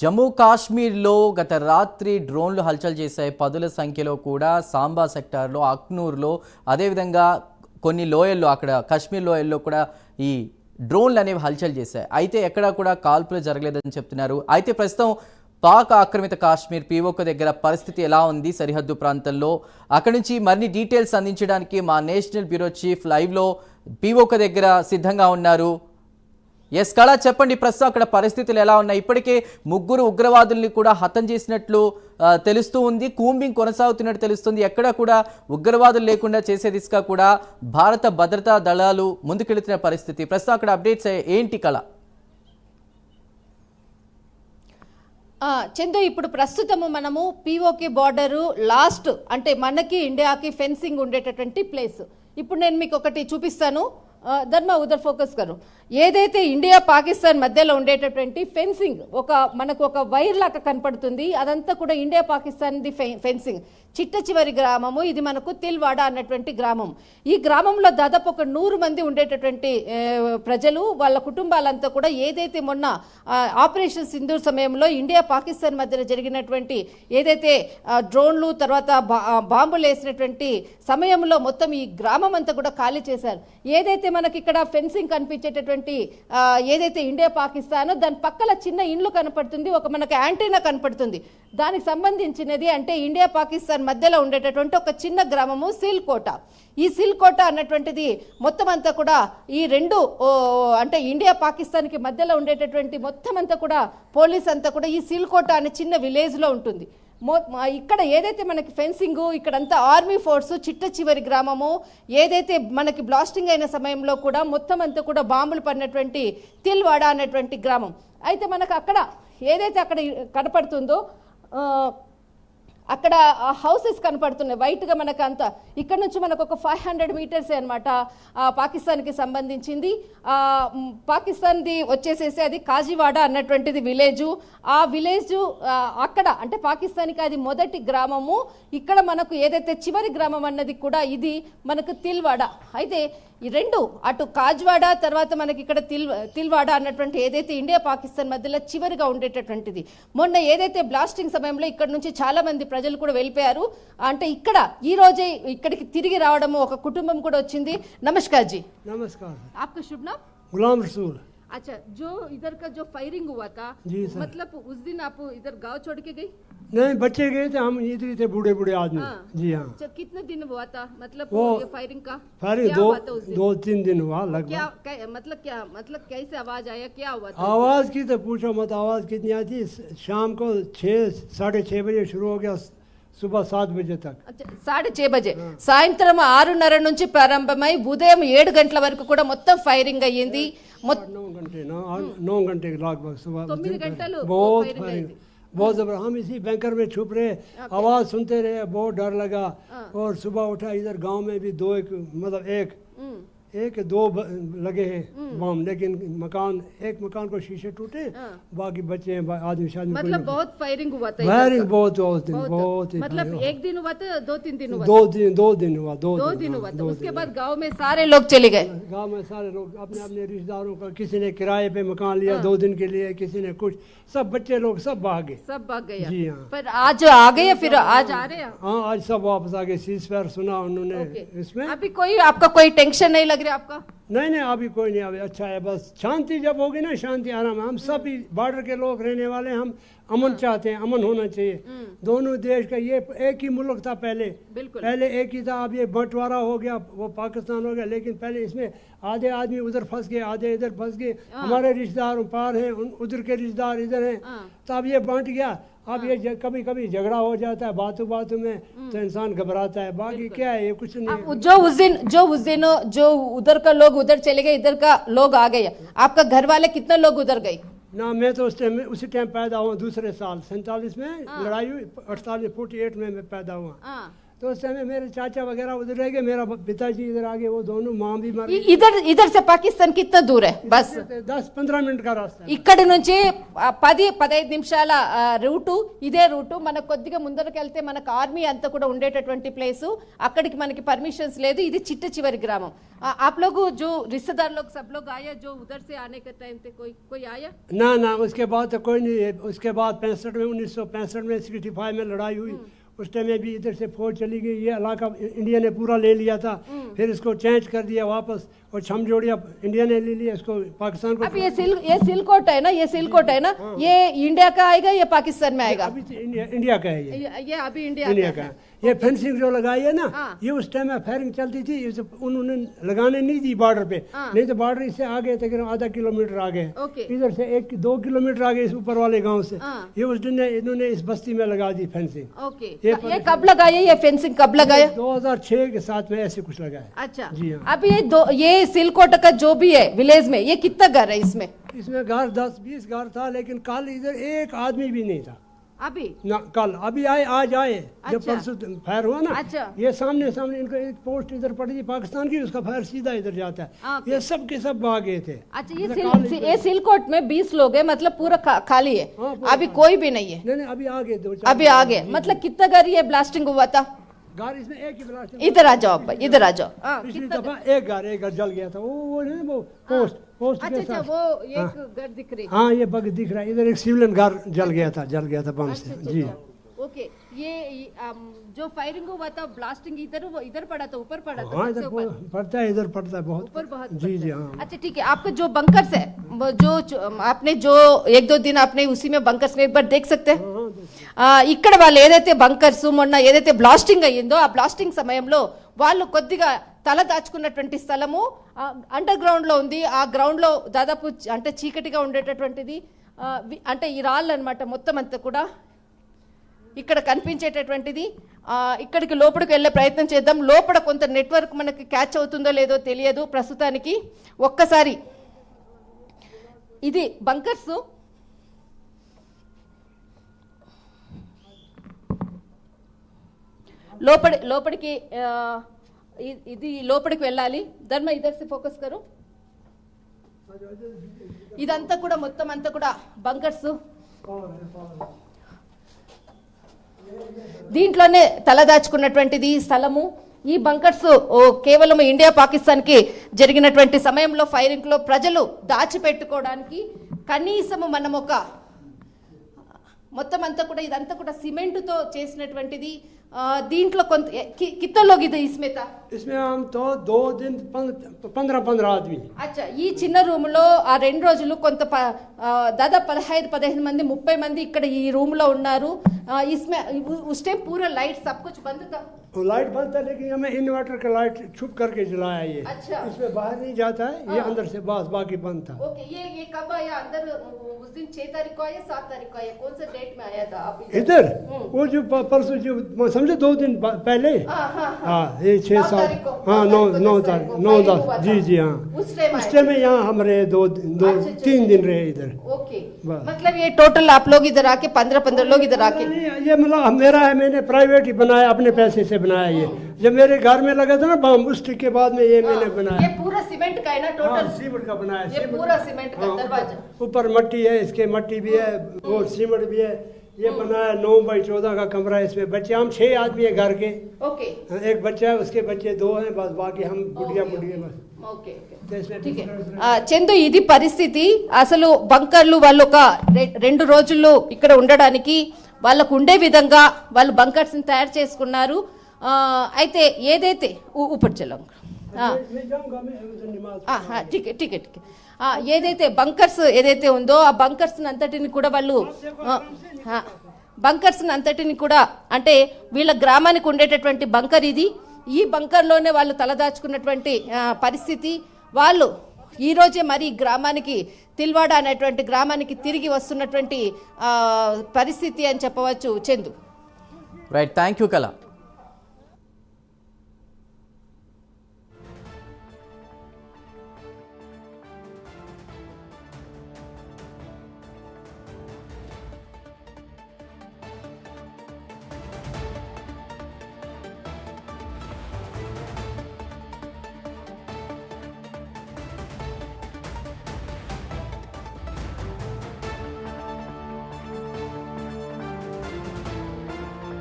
జమ్మూ కాశ్మీర్లో గత రాత్రి డ్రోన్లు హల్చల్ చేశాయి. పదుల సంఖ్యలో కూడా సాంబా సెక్టార్లో అక్నూర్లో అదేవిధంగా కొన్ని లోయల్లో అక్కడ కాశ్మీర్ లోయల్లో కూడా ఈ డ్రోన్లు అనేవి హల్చల్ చేశాయి. అయితే ఎక్కడా కూడా కాల్పులు జరగలేదని చెప్తున్నారు. అయితే ప్రస్తుతం పాక్ ఆక్రమిత కాశ్మీర్ పీఓక దగ్గర పరిస్థితి ఎలా ఉంది సరిహద్దు ప్రాంతంలో? అక్కడి నుంచి మరిన్ని డీటెయిల్స్ అందించడానికి మా నేషనల్ బ్యూరో చీఫ్ లైవ్లో పీఓక దగ్గర సిద్ధంగా ఉన్నారు. ఎస్ కళ చెప్పండి. ప్రస్తుతం అక్కడ పరిస్థితులు ఎలా ఉన్నాయి? ఇప్పటికే ముగ్గురు ఉగ్రవాదుల్ని కూడా హతం చేసినట్లు తెలుస్తూ ఉంది. కూంబింగ్ కొనసాగుతున్నట్టు తెలుస్తుంది. ఎక్కడ కూడా ఉగ్రవాదులు లేకుండా చేసే దిశగా కూడా భారత భద్రతా దళాలు ముందుకెళ్తున్న పరిస్థితి. ప్రస్తుతం అక్కడ అప్డేట్స్ ఏంటి కళ? చందు ఇప్పుడు ప్రస్తుతము మనము పీఓకే బార్డరు లాస్ట్ అంటే మనకి ఇండియాకి ఫెన్సింగ్ ఉండేటటువంటి ప్లేస్. ఇప్పుడు నేను మీకు ఒకటి చూపిస్తాను. ధర్మ ఉదర్ ఫోకస్ గారు ఏదైతే ఇండియా పాకిస్తాన్ మధ్యలో ఉండేటటువంటి ఫెన్సింగ్ ఒక మనకు ఒక వైర్ లాగా కనపడుతుంది అదంతా కూడా ఇండియా పాకిస్తాన్ది ఫె- ఫెన్సింగ్. చిట్ట చివరి గ్రామము ఇది మనకు తిల్వాడ అన్నటువంటి గ్రామం. ఈ గ్రామంలో దాదాపు ఒక నూరు మంది ఉండేటటువంటి ప్రజలు వాళ్ళ కుటుంబాలంతా కూడా ఏదైతే మొన్న ఆపరేషన్ సింధూర్ సమయంలో ఇండియా పాకిస్తాన్ మధ్యలో జరిగినటువంటి ఏదైతే డ్రోన్లు తర్వాత బా- బాంబులు వేసినటువంటి సమయంలో మొత్తం ఈ గ్రామం అంతా కూడా ఖాళీ చేశారు. ఏదైతే మనకి ఇక్కడ ఫెన్సింగ్ కనిపించేటటువంటి ఏదైతే ఇండియా పాకిస్తాన్ దాని పక్కల చిన్న ఇండ్లు కనపడుతుంది ఒక మనకు యాంటీనా కనపడుతుంది. దానికి సంబంధించినది అంటే ఇండియా పాకిస్తాన్ మధ్యలో ఉండేటటువంటి ఒక చిన్న గ్రామము సిల్కోట ఈ సిల్కోట అన్నటువంటిది మొత్తం అంతా కూడా ఈ రెండు అంటే ఇండియా పాకిస్తాన్కి మధ్యలో ఉండేటటువంటి మొత్తం అంతా కూడా పోలీస్ అంతా కూడా ఈ సిల్కోట అనే చిన్న విలేజ్లో ఉంటుంది. ఇక్కడ ఏదైతే మనకి ఫెన్సింగ్ ఇక్కడంతా ఆర్మీ ఫోర్స్ చిట్ట చివరి గ్రామము ఏదైతే మనకి బ్లాస్టింగ్ అయిన సమయంలో కూడా మొత్తం అంతా కూడా బాంబులు పడినటువంటి తిల్వాడ అనేటువంటి గ్రామం. అయితే మనకు అక్కడ ఏదైతే అక్కడ కనపడుతుందో అక్కడ హౌసెస్ కనపడుతున్నాయి. వైట్గా మనకు అంత ఇక్కడ నుంచి మనకు ఒక ఫైవ్ హండ్రెడ్ మీటర్స్ అనమాట పాకిస్తాన్కి సంబంధించింది. పాకిస్తాన్ది వచ్చేసేసి అది కాజీవాడ అన్నటువంటిది విలేజు. ఆ విలేజ్ అక్కడ అంటే పాకిస్తాన్కి అది మొదటి గ్రామము. ఇక్కడ మనకు ఏదైతే చివరి గ్రామం అన్నది కూడా ఇది మనకు తిల్వాడ. అయితే ఈ రెండు అటు కాజ్వాడ తర్వాత మనకి ఇక్కడ తిల్ తిల్వాడ అన్నటువంటి ఏదైతే ఇండియా పాకిస్తాన్ మధ్యలో చివరిగా ఉండేటటువంటిది మొన్న ఏదైతే బ్లాస్టింగ్ సమయంలో ఇక్కడ నుంచి చాలా మంది ప్రజలు కూడా వెళ్ళిపోయారు అంటే ఇక్కడ ఈ రోజే ఇక్కడికి తిరిగి రావడము ఒక కుటుంబం కూడా వచ్చింది నమస్కార్ జీ नमस्कार आपका शुभ नाम गुलाम रसूल अच्छा जो इधर का जो फायरिंग हुआ था जी सर। मतलब उस दिन आप इधर गांव छोड़ के गई नहीं बच्चे गए थे हम इधर ही थे बूढ़े बूढ़े आदमी हाँ। जी हाँ अच्छा कितने दिन हुआ था मतलब वो ये फायरिंग का फायरिंग क्या दो हुआ था उस दिन दो तीन दिन हुआ क्या लगभग कै- मतलब क्या मतलब कैसे आवाज आया क्या हुआ था आवाज़ की तो पूछो मत आवाज़ कितनी आई थी शाम को छः साढ़े छः बजे शुरू हो गया सुबह सात बजे तक అచ్చా, సాడే చే బజే సాయంత్రం ఆరున్నర నుంచి ప్రారంభమై ఉదయం ఏడు గంటల వరకు కూడా మొత్తం ఫైరింగ్ అయ్యింది మొత్తం नौ घंटे ना आठ नौ घंटे के लगभग सुबह बहुत फायरिंग बहुत जबर हम इसी बैंकर में छुप रहे आवाज़ सुनते रहे बहुत डर लगा। और सुबह उठा इधर गाँव में भी दो एक मतलब एक एक दो लगे हैं बम लेकिन मकान एक मकान को शीशे टूटे हाँ। बाकी बच्चे हैं आदमी शादमी मतलब बहुत फायरिंग हुआ था का। बहुत उस दिन बहुत। बहुत मतलब एक दिन हुआ था दो तीन दिन हुआ। दो दिन दो दिन हुआ दो दो दिन हाँ, हुआ था। उसके बाद गाँव में सारे लोग चले गए। गाँव में सारे लोग अपने अपने रिश्तेदारों का किसी ने किराए पे मकान लिया दो दिन के लिए किसी ने कुछ। सब बच्चे लोग सब भागे सब भाग गए। जी हाँ। पर आज आ गए या फिर आज आ रहे हैं? हाँ आज सब वापस आ गए। सीज पैर सुना उन्होंने इसमें। अभी कोई आपका कोई टेंशन नहीं लग रहा आपका? नहीं नहीं अभी कोई नहीं अभी अच्छा है बस शांति जब होगी ना शांति आराम हम सब बॉर्डर के लोग रहने वाले हम अमन चाहते हैं अमन होना चाहिए। दोनों देश का ये एक ही मुल्क था पहले। पहले एक ही था अब ये बंटवारा हो गया वो पाकिस्तान हो गया लेकिन पहले इसमें आधे आदमी उधर फंस गए आधे इधर फंस गए। हमारे रिश्तेदार पार हैं उधर के रिश्तेदार इधर हैं। हाँ। तो अब ये बांट गया। अब ये कभी कभी झगड़ा हो जाता है बातों बातों में तो इंसान घबराता है। बाकी क्या है ये कुछ नहीं जो उस दिन जो उस दिन जो उधर का लोग उधर चले गए इधर का लोग आ गए। आपका घर वाले कितने लोग उधर गए? ना मैं तो उस टाइम उसी टाइम पैदा हुआ दूसरे साल सैतालीस में लड़ाई हुई अड़तालीस फोर्टी एट में मैं पैदा हुआ। हाँ। तो तो उस समय मेरे चाचा वगैरह उधर रह गए मेरा पिताजी इधर आ गए वो दोनों माँ भी मर इ- इधर इधर से पाकिस्तान कितना दूर है बस गई दस पंद्रह मिनट का रास्ता है ఇక్కడి నుంచి ఆ, పది పదహైదు నిమిషాల ఆ, రూటు ఇదే రూటు మనకు కొద్దిగా ముందరకు వెళ్తే మనకు ఆర్మీ అంతా కూడా ఉండేటటువంటి ప్లేస్ అక్కడికి మనకి పర్మిషన్స్ లేదు ఇది చిట్ట చివరి గ్రామం ఆ, आप लोग जो रिश्तेदार लोग सब लोग आया जो उधर से आने के टाइम पे कोई कोई आया ना ना उसके बाद तो कोई नहीं है। उसके बाद पैंसठ में उन्नीस सौ पैंसठ में सिक्सटी फाइव में लड़ाई हुई उस टाइम में भी इधर से फौज चली गई। ये इलाका इंडिया ने पूरा ले लिया था। फिर इसको चेंज कर दिया वापस और छम जोड़िया इंडिया ने ले लिया इसको पाकिस्तान को अब ये सिल ये सिलकोट है ना? ये सिलकोट है ना? ये इंडिया का आएगा या पाकिस्तान में आएगा? अभी तो इंडिया इंडिया का है ये। ये अभी इंडिया इंडिया का का है। ये फेंसिंग जो लगाई है ना हाँ। ये उस टाइम में फायरिंग चलती थी उन्होंने लगाने नहीं दी बॉर्डर पे। हाँ। नहीं तो बॉर्डर इससे आगे तकरीबन आधा किलोमीटर आगे। इधर से एक दो किलोमीटर आगे इस ऊपर वाले गाँव से। हाँ। ये उस दिन इन्होंने इस बस्ती में लगा दी फेंसिंग ये ये कब लगाया ये फेंसिंग कब लगाया? 2006 के साथ में ऐसे कुछ लगाया। अच्छा। जी हाँ। अब ये दो ये सिलकोट का जो भी है विलेज में ये कितना घर है इसमें? इसमें घर दस बीस घर था लेकिन कल इधर एक आदमी भी नहीं था। अभी? ना कल। अभी आए आज आए। जब अच्छा। परसों फायर हुआ ना अच्छा। ये सामने सामने इनका एक पोस्ट इधर पड़ी थी पाकिस्तान की उसका फायर सीधा इधर जाता हाँ, है ये सब के सब भाग गए थे। अच्छा ये सिल, ये सिलकोट में बीस लोग है मतलब पूरा खा, खाली है। हाँ, पूरा अभी कोई भी नहीं है। नहीं नहीं अभी आ गए दो अभी आ गए मतलब कितना घर ये ब्लास्टिंग हुआ था। घर इसमें एक ही ब्लास्ट इधर आ जाओ भाई इधर आ जाओ। हाँ, पिछली कितना दफ़ा एक घर एक घर जल गया था वो वो है ना वो पोस्ट पोस्ट अच्छा के अच्छा साथ। वो एक घर दिख रही। हाँ ये बग दिख रहा है। इधर एक सिविलियन घर जल गया था जल गया था बम अच्छा, से। अच्छा, जी। अच्छा। ओके ये अम, जो फायरिंग हुआ था ब्लास्टिंग इधर वो इधर पड़ा था ऊपर पड़ा था हाँ सबसे इधर ऊपर? पो- पड़ता है इधर पड़ता है बहुत। ऊपर बहुत जी जी हाँ। अच्छा ठीक है आपका जो बंकर्स है वो जो जो- आपने जो एक दो दिन आपने उसी में बंकर्स में एक बार देख सकते हैं हाँ, ఇక్కడ వాళ్ళు ఏదైతే బంకర్స్ మొన్న ఏదైతే బ్లాస్టింగ్ అయ్యిందో ఆ బ్లాస్టింగ్ సమయంలో వాళ్ళు కొద్దిగా తల దాచుకున్నటువంటి స్థలము అండర్ గ్రౌండ్లో ఉంది. ఆ గ్రౌండ్లో దాదాపు అంటే చీకటిగా ఉండేటటువంటిది. అంటే ఈ రాళ్ళు అనమాట మొత్తం అంతా కూడా ఇక్కడ కనిపించేటటువంటిది. ఇక్కడికి లోపలికి వెళ్ళే ప్రయత్నం చేద్దాం. లోపల కొంత నెట్వర్క్ మనకి క్యాచ్ అవుతుందో లేదో తెలియదు ప్రస్తుతానికి. ఒక్కసారి ఇది బంకర్స్ లోపలి లోపలికి ఇది లోపలికి వెళ్ళాలి. ధర్మ ఇదర్సి ఫోకస్ గారు ఇదంతా కూడా మొత్తం అంతా కూడా బంకర్స్. దీంట్లోనే తలదాచుకున్నటువంటిది ఈ స్థలము. ఈ బంకర్స్ ఓ కేవలం ఇండియా పాకిస్తాన్కి జరిగినటువంటి సమయంలో ఫైరింగ్లో ప్రజలు దాచిపెట్టుకోవడానికి కనీసము మనం ఒక మొత్తం అంతా కూడా ఇదంతా కూడా సిమెంటుతో చేసినటువంటిది. దీంట్లో కొంత కిత్త లోకి इसमें था इसमें हम तो दो दिन पंद्रह पंद्रह आदमी इसमें उस टाइम पूरा लाइट सब कुछ बंद था लाइट बंद था लेकिन हमें इन्वर्टर का लाइट छुप करके जलाया ये। अच्छा। इसमें बाहर नहीं जाता है ये हाँ। अंदर से बस बाकी बंद था ओके ये ये कब आया? अंदर उस दिन छह तारीख को आया सात तारीख को आया? कौन सा डेट में आया था इधर? हम्म। वो जो परसों जो समझे दो दिन पहले। हाँ हाँ हाँ। हाँ ये छः सात हाँ नौ नौ तारीख नौ दस जी जी हाँ। उस टाइम में यहाँ हम रहे दो दो अच्छा, अच्छा, तीन अच्छा। दिन रहे इधर। ओके। मतलब ये टोटल आप लोग इधर आके पंद्रह पंद्रह लोग इधर आके। ये मतलब मेरा है मैंने प्राइवेट ही बनाया अपने पैसे से बनाया ये। जब मेरे घर में लगा था ना बम उस के बाद में ये मैंने बनाया। ये पूरा सीमेंट का है ना टोटल सीमेंट का बनाया ये पूरा सीमेंट का दरवाज़ा। ऊपर मट्टी है इसके मट्टी भी है वो सीमेंट भी है। ये बनाया नौ बाई चौदह का कमरा है इसमें बच्चे हम छह आदमी है घर के ओके एक बच्चा है उसके बच्चे दो हैं बस बाकी हम बुढ़िया ओके, बुढ़िया बस ఓకే ఓకే तो इसमें ठीक है दूसरा- ఆ, చందు ఇది పరిస్థితి అసలు బంకర్లు వాళ్ళు ఒక రె- రెండు రోజులు ఇక్కడ ఉండడానికి వాళ్ళకు ఉండే విధంగా వాళ్ళు బంకర్స్ తయారు చేసుకున్నారు ఆ, అయితే ఏదైతే ఊ- ఊపర్ చలం मैं- मैं जाऊंगा मैं उधर नमाज టికెట్ టికెట్ ఏదైతే బంకర్స్ ఏదైతే ఉందో ఆ బంకర్స్ అంతటిని కూడా వాళ్ళు బంకర్స్ అంతటిని కూడా అంటే వీళ్ళ గ్రామానికి ఉండేటటువంటి బంకర్ ఇది ఈ బంకర్లోనే వాళ్ళు తలదాచుకున్నటువంటి ఆ, పరిస్థితి వాళ్ళు ఈ రోజే మరి ఈ గ్రామానికి తిల్వాడ అనేటువంటి గ్రామానికి తిరిగి వస్తున్నటువంటి ఆ, పరిస్థితి అని చెప్పవచ్చు చందు రైట్ థ్యాంక్ యూ కళ